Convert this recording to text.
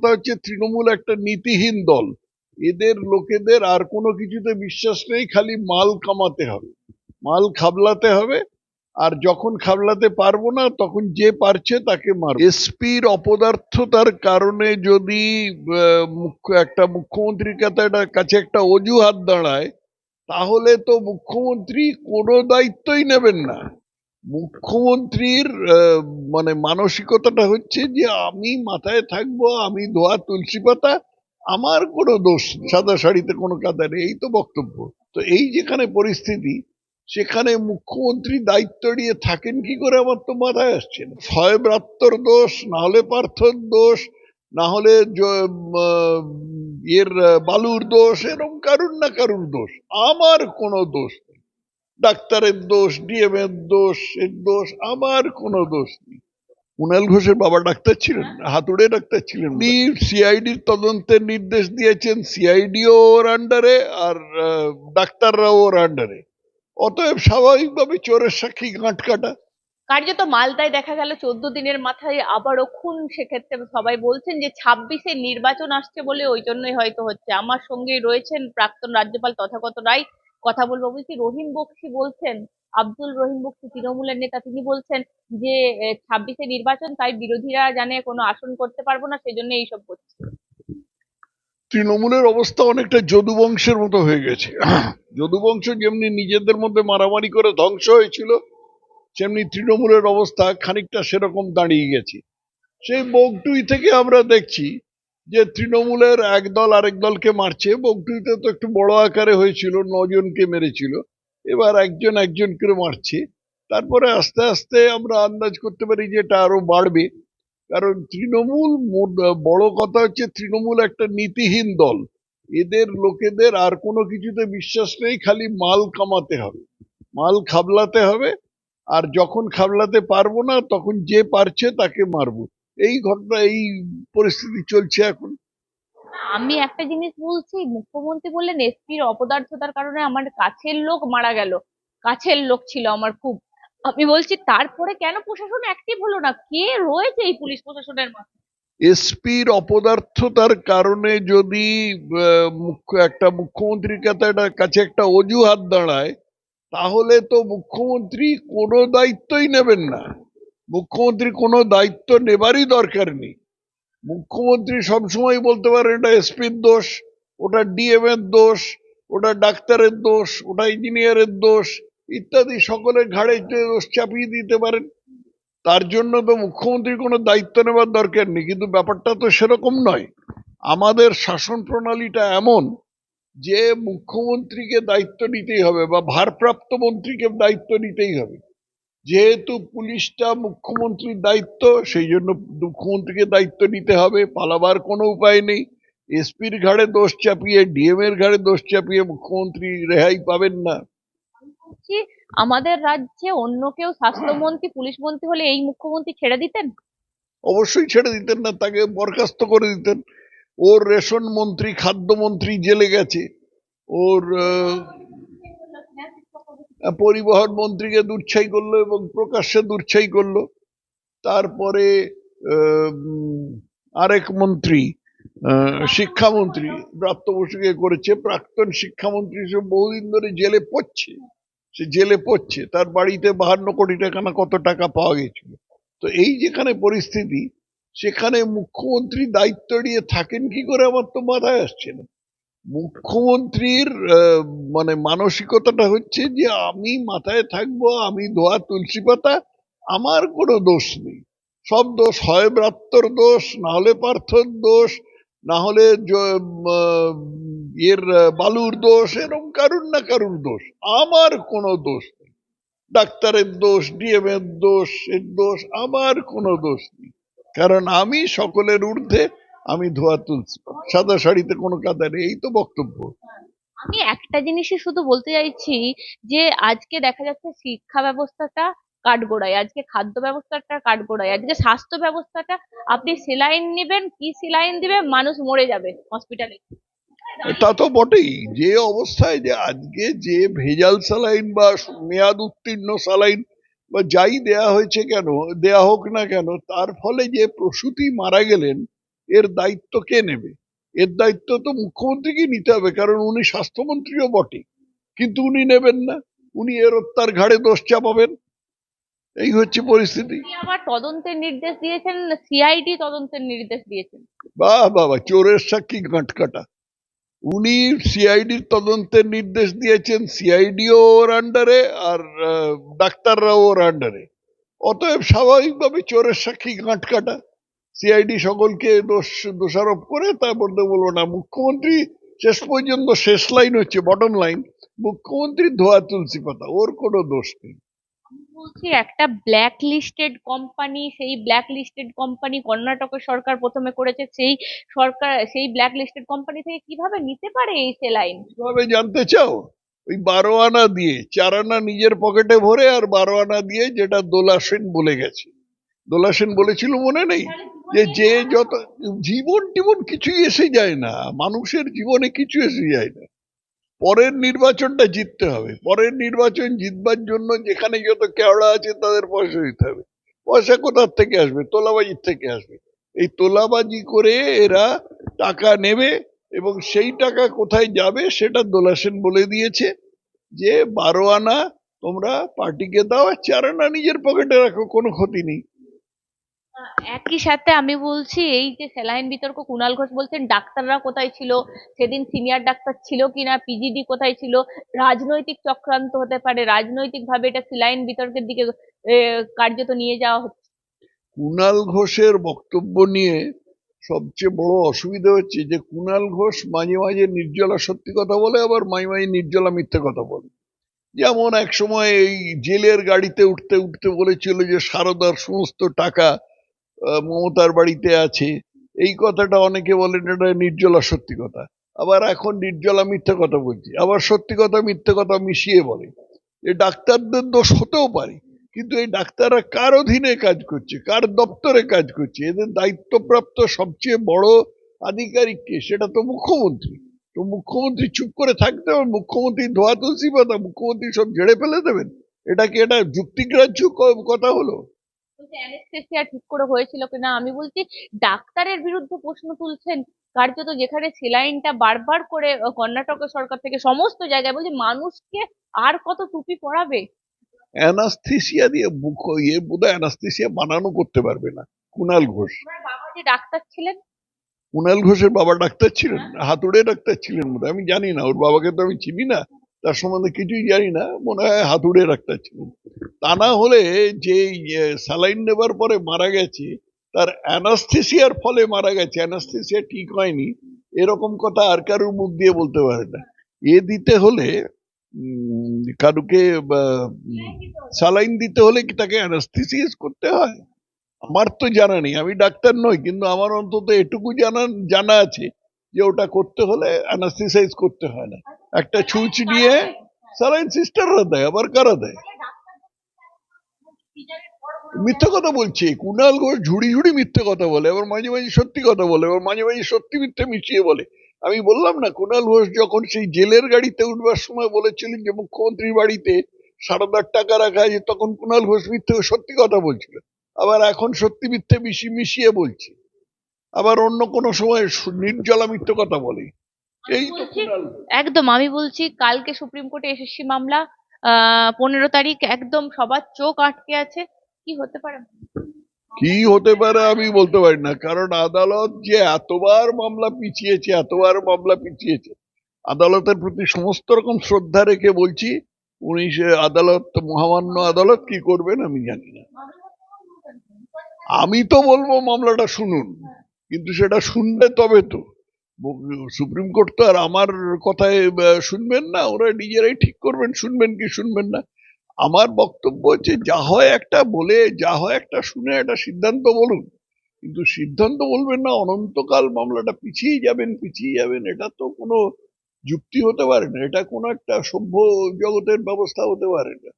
কথা হচ্ছে তৃণমূল, একটা নীতিহীন দল। এদের লোকেদের আর কোনো কিছুতে বিশ্বাস নেই, খালি মাল কামাতে হবে। মাল খাবলাতে হবে, আর যখন খাবলাতে পারব না, তখন যে পারছে তাকে মার এসপির অপদার্থতার কারণে যদি একটা মুখ্যমন্ত্রীর কাছে একটা অজুহাত দাঁড়ায়, তাহলে তো মুখ্যমন্ত্রী কোনো দায়িত্বই নেবেন না। মুখ্যমন্ত্রীর মানে মানসিকতাটা হচ্ছে যে আমি মাথায় থাকব, আমি ধোয়া তুলসী পাতা, আমার কোনো দোষ সাদা শাড়িতে কোনো কাদা নেই, এই তো বক্তব্য। তো এই যেখানে পরিস্থিতি, সেখানে মুখ্যমন্ত্রী দায়িত্ব নিয়ে থাকেন কি করে আমার তো মাথায় আসছে না। হয় দোষ, না হলে পার্থর দোষ, না হলে এর বালুর দোষ এরকম কারুর না কারুর দোষ, আমার কোনো দোষ ডাক্তারের দোষ ডিএম এর দোষ এর দোষ আমার কোনো দোষ নেই। কুণাল ঘোষের বাবা ডাক্তার ছিলেন হাতুড়ে ডাক্তার ছিলেন উনি সিআইডির তদন্তের নির্দেশ দিয়েছেন সিআইডিও ওর আন্ডারে আর আহ, ডাক্তাররাও ওর আন্ডারে। অতএব স্বাভাবিকভাবে চোরের সাক্ষী গাঁট কাটা কার্যত মালদায় দেখা গেল চোদ্দ দিনের মাথায় আবারও খুন। সেক্ষেত্রে সবাই বলছেন যে ছাব্বিশে নির্বাচন আসছে বলে ওই জন্যই হয়তো হচ্ছে। আমার সঙ্গে রয়েছেন প্রাক্তন রাজ্যপাল তথাগত রায়। কথা বলব বলছি, রহিম বক্সি বলছেন, আব্দুল রহিম বক্সি তৃণমূলের নেতা, তিনি বলছেন যে ছাব্বিশে নির্বাচন, তাই বিরোধীরা জানে কোনো আসন করতে পারব না, সেজন্য এইসব করছে। তৃণমূলের অবস্থা অনেকটা যদুবংশের মতো হয়ে গেছে। যদুবংশ যেমনি নিজেদের মধ্যে মারামারি করে ধ্বংস হয়েছিল সেমনি তৃণমূলের অবস্থা খানিকটা সেরকম দাঁড়িয়ে গেছে। সেই বগটুই থেকে আমরা দেখছি যে তৃণমূলের একদল আরেক দলকে মারছে বগটুইতে তো একটু বড় আকারে হয়েছিল, নজনকে মেরেছিল, এবার একজন একজন করে মারছে। তারপরে আস্তে আস্তে আমরা আন্দাজ করতে পারি যে এটা আরও বাড়বে, কারণ তৃণমূল বড় কথা হচ্ছে তৃণমূল একটা নীতিহীন দল। এদের লোকেদের আর কোনো কিছুতে বিশ্বাস নেই, খালি মাল কামাতে হবে। মাল খাবলাতে হবে, আর যখন খাবলাতে পারব না, তখন যে পারছে তাকে মারবো। এই ঘটনা এই পরিস্থিতি চলছে এখন। আমি একটা জিনিস বলছি মুখ্যমন্ত্রী বললেন এসপির অপদার্থতার কারণে আমার কাছের লোক মারা গেল। কাছের লোক ছিল আমার খুব। আমি বলছি তারপরে কেন প্রশাসন অ্যাক্টিভ হলো না? কে রয়েছে এই পুলিশ প্রশাসনের মাথায় এসপির অপদার্থতার কারণে যদি একটা মুখ্যমন্ত্রীর কাছে একটা- কাছে একটা অজুহাত দাঁড়ায় তাহলে তো মুখ্যমন্ত্রী কোনো দায়িত্বই নেবেন না। মুখ্যমন্ত্রী কোনো দায়িত্ব নেবারই দরকার নেই। মুখ্যমন্ত্রী সবসময় বলতে পারেন, এটা এসপির দোষ, ওটা ডিএম এর দোষ, ওটা ডাক্তারের দোষ, ওটা ইঞ্জিনিয়ারের দোষ, ইত্যাদি সকলের ঘাড়ে দোষ চাপিয়ে দিতে পারেন। তার জন্য তো মুখ্যমন্ত্রীর কোনো দায়িত্ব নেবার দরকার নেই, কিন্তু ব্যাপারটা তো সেরকম নয়। আমাদের শাসন প্রণালীটা এমন যে মুখ্যমন্ত্রীকে দায়িত্ব নিতেই হবে বা ভারপ্রাপ্ত মন্ত্রীকে দায়িত্ব নিতেই হবে। যেহেতু পুলিশটা মুখ্যমন্ত্রীর দায়িত্ব সেই জন্য মুখ্যমন্ত্রীকে দায়িত্ব নিতে হবে পালাবার কোনো উপায় নেই। এসপির ঘাড়ে দোষ চাপিয়ে ডিএম এর ঘাড়ে দোষ চাপিয়ে মুখ্যমন্ত্রী রেহাই পাবেন না। আমাদের রাজ্যে অন্য কেউ স্বাস্থ্যমন্ত্রী পুলিশ মন্ত্রী হলে এই মুখ্যমন্ত্রী ছেড়ে দিতেন? অবশ্যই ছেড়ে দিতেন না তাকে বরখাস্ত করে দিতেন। ওর রেশন মন্ত্রী খাদ্যমন্ত্রী জেলে গেছে। ওর পরিবহন মন্ত্রীকে দুচ্ছাই করল এবং প্রকাশ্যে দুচ্ছাই করল। তারপরে আরেক মন্ত্রী শিক্ষামন্ত্রী ব্রাত্য বসুকে করেছে। প্রাক্তন শিক্ষামন্ত্রী সে বহুদিন ধরে জেলে পড়ছে। সে জেলে পড়ছে। তার বাড়িতে বাহান্ন কোটি টাকা না কত টাকা পাওয়া গেছিল। তো এই যেখানে পরিস্থিতি, সেখানে মুখ্যমন্ত্রী দায়িত্ব নিয়ে থাকেন, কি করে আমার তো মাথায় আসছে না। মুখ্যমন্ত্রীর মানে মানসিকতাটা হচ্ছে যে আমি মাথায় থাকব, আমি ধোয়া তুলসী পাতা, আমার কোনো দোষ নেই। সব দোষ, হয় ব্রাত্যর দোষ, না হলে পার্থর দোষ, না হলে এর বালুর দোষ এরকম কারুর না কারুর দোষ, আমার কোনো দোষ নেই। ডাক্তারের দোষ ডিএম এর দোষ এর দোষ, আমার কোনো দোষ নেই। কারণ আমি সকলের ঊর্ধ্বে আমি ধোয়া তুলছি। সাদা শাড়িতে কোনো কাদা নেই এই তো বক্তব্য। আমি একটা জিনিসই শুধু বলতে চাইছি যে আজকে দেখা যাচ্ছে শিক্ষা ব্যবস্থাটা কাঠগোড়ায় আজকে খাদ্য ব্যবস্থাটা কাঠগোড়ায় আজকে স্বাস্থ্য ব্যবস্থাটা আপনি সেলাইন নেবেন কি সেলাইন দিবে মানুষ মরে যাবে হসপিটালে তা তো বটেই যে অবস্থায় যে আজকে যে ভেজাল স্যালাইন বা মেয়াদ উত্তীর্ণ স্যালাইন বা যাই দেয়া হয়েছে কেন দেয়া হোক না কেন তার ফলে যে প্রসূতি মারা গেলেন এর দায়িত্ব কে নেবে? এর দায়িত্ব তো মুখ্যমন্ত্রীকে নিতে হবে কারণ উনি স্বাস্থ্যমন্ত্রীও বটে। কিন্তু উনি নেবেন না উনি এর তার ঘাড়ে দোষ চাপাবেন। এই হচ্ছে পরিস্থিতি। আবার তদন্তের নির্দেশ দিয়েছেন সিআইডি তদন্তের নির্দেশ দিয়েছেন। বাহ বাবা চোরের সাক্ষী গাঁটকাটা উনি সিআইডির তদন্তের নির্দেশ দিয়েছেন সিআইডিও ওর আন্ডারে আর ডাক্তাররাও ওর আন্ডারে। অতএব স্বাভাবিকভাবে চোরের সাক্ষী গাঁটকাটা সিআইডি সকলকে দোষ দোষারোপ করে তারপর তো বলব না মুখ্যমন্ত্রী শেষ পর্যন্ত শেষ লাইন হচ্ছে বটম লাইন মুখ্যমন্ত্রী ধোয়া তুলসী পাতা ওর কোনো দোষ নেই। বলছি একটা ব্ল্যাক লিস্টেড কোম্পানি সেই ব্ল্যাক লিস্টেড কোম্পানি কর্ণাটকের সরকার প্রথমে করেছে সেই সরকার সেই ব্ল্যাক লিস্টেড কোম্পানি থেকে কীভাবে নিতে পারে এই সেলাইন কীভাবে জানতে চাও? ওই বারো আনা দিয়ে চার আনা নিজের পকেটে ভরে আর বারো আনা দিয়ে যেটা দোলা সেন বলে গেছে। দোলা সেন বলেছিল, মনে নেই? যে যে যত জীবন টিবন কিছুই এসে যায় না, মানুষের জীবনে কিছু এসে যায় না। পরের নির্বাচনটা জিততে হবে। পরের নির্বাচন জিতবার জন্য যেখানে যত কেওড়া আছে, তাদের পয়সা দিতে হবে। পয়সা কোথার থেকে আসবে? তোলাবাজির থেকে আসবে। এই তোলাবাজি করে এরা টাকা নেবে এবং সেই টাকা কোথায় যাবে, সেটা দোলা সেন বলে দিয়েছে যে, বারো আনা তোমরা পার্টিকে দাও, আর চার আনা নিজের পকেটে রাখো, কোনো ক্ষতি নেই। একই সাথে আমি বলছি, এই যে স্যালাইন বিতর্ক কুণাল ঘোষ বলছেন, ডাক্তাররা কোথায় ছিল? সেদিন সিনিয়র ডাক্তার ছিল কিনা? পিজিডি কোথায় ছিল? রাজনৈতিক চক্রান্ত হতে পারে। রাজনৈতিক ভাবে এটা স্যালাইন বিতর্কের দিকে কার্যত নিয়ে যাওয়া হচ্ছে। কুণাল ঘোষের বক্তব্য নিয়ে সবচেয়ে বড় অসুবিধা হচ্ছে যে কুণাল ঘোষ মাঝে মাঝে নির্জলা সত্যি কথা বলে, আবার মাঝে মাঝে নির্জলা মিথ্যে কথা বলে। যেমন এক সময় এই জেলের গাড়িতে উঠতে উঠতে বলেছিল যে, সারদার সমস্ত টাকা মমতার বাড়িতে আছে। এই কথাটা অনেকে বলেন, এটা নির্জলা সত্যি কথা। আবার এখন নির্জলা মিথ্যে কথা বলছে। আবার সত্যি কথা, মিথ্যে কথা মিশিয়ে বলে। এ ডাক্তারদের দোষ হতেও পারে, কিন্তু এই ডাক্তাররা কার অধীনে কাজ করছে? কার দপ্তরে কাজ করছে? এদের দায়িত্বপ্রাপ্ত সবচেয়ে বড় আধিকারিক কে? সেটা তো মুখ্যমন্ত্রী। তো মুখ্যমন্ত্রী চুপ করে থাকতে হবে। মুখ্যমন্ত্রী ধোয়া তুলসী পাতা মুখ্যমন্ত্রী সব ঝেড়ে ফেলে দেবেন? এটা কি এটা যুক্তিগ্রাহ্য কথা হলো? অ্যানেস্থেসিয়া ঠিক করে হয়েছিল কিনা আমি বলছি ডাক্তারের বিরুদ্ধে প্রশ্ন তুলছেন কার্যত যেখানে সেলাইনটা বারবার করে কর্ণাটকের সরকার থেকে সমস্ত জায়গায় বলছে মানুষকে আর কত টুপি পরাবে? অ্যানাস্থেসিয়া দিয়ে মুখ ইয়ে বোধহয় অ্যানাস্থেসিয়া বানানো করতে পারবে না কুণাল ঘোষ। বাবা যে ডাক্তার ছিলেন? কুণাল ঘোষের বাবা ডাক্তার ছিলেন হাতুড়ে ডাক্তার ছিলেন আমি জানি না ওর বাবাকে তো আমি চিনি না। তার সম্বন্ধে কিছুই জানি না, মনে হয় হাতুড়ে ডাক্তার ছিলেন তা না হলে যে স্যালাইন নেবার পরে মারা গেছে, তার অ্যানাস্থেসিয়ার ফলে মারা গেছে। অ্যানাস্থেসিয়া ঠিক হয়নি, এরকম কথা আর কারোর মুখ দিয়ে বলতে পারে না। এ দিতে হলে কারুকে স্যালাইন দিতে হলে কি তাকে অ্যানাস্থেসিয়াস করতে হয়? আমার তো জানা নেই, আমি ডাক্তার নই, কিন্তু আমার অন্তত এটুকু জানা জানা আছে যে ওটা করতে হলে অ্যানাস্থেসাইজ করতে হয় না। একটা ছুঁচ নিয়ে স্যালাইন সিস্টাররা দেয় আবার কারা দেয়? মিথ্যে কথা বলছে কুণাল ঘোষ ঝুড়ি ঝুড়ি মিথ্যে কথা বলে আবার মাঝে মাঝে সত্যি কথা বলে আবার মাঝে মাঝে সত্যি মিথ্যে মিশিয়ে বলে। আমি বললাম না কুণাল ঘোষ যখন সেই জেলের গাড়িতে উঠবার সময় বলেছিলেন যে মুখ্যমন্ত্রীর বাড়িতে সারদার টাকা রাখা আছে তখন কুণাল ঘোষ মিথ্যে সত্যি কথা বলছিল আবার এখন সত্যি মিথ্যে মিশি মিশিয়ে বলছে। আবার অন্য কোনো সময় নির্জলা মিথ্যে কথা বলে। এই তো। একদম আমি বলছি কালকে সুপ্রিম কোর্টে এসএসসি মামলা পনেরো তারিখ একদম সবার চোখ আটকে আছে। কি হতে পারে? কি হতে পারে আমি বলতে পারি না কারণ আদালত যে এতবার মামলা পিছিয়েছে এতবার মামলা পিছিয়েছে আদালতের প্রতি সমস্ত রকম শ্রদ্ধা রেখে বলছি উনি সে আদালত মহামান্য আদালত কি করবেন আমি জানি না। আমি তো বলব মামলাটা শুনুন কিন্তু সেটা শুনবে তবে তো। সুপ্রিম কোর্ট তো আর আমার কথায় শুনবেন না। ওরা নিজেরাই ঠিক করবেন, শুনবেন কি শুনবেন না। আমার বক্তব্য হচ্ছে, যা হয় একটা বলে, যা হয় একটা শুনে, একটা সিদ্ধান্ত বলুন। কিন্তু সিদ্ধান্ত বলবেন না, অনন্তকাল মামলাটা পিছিয়ে যাবেন পিছিয়ে যাবেন, এটা তো কোনো যুক্তি হতে পারে না। এটা কোনো একটা সভ্য জগতের ব্যবস্থা হতে পারে না।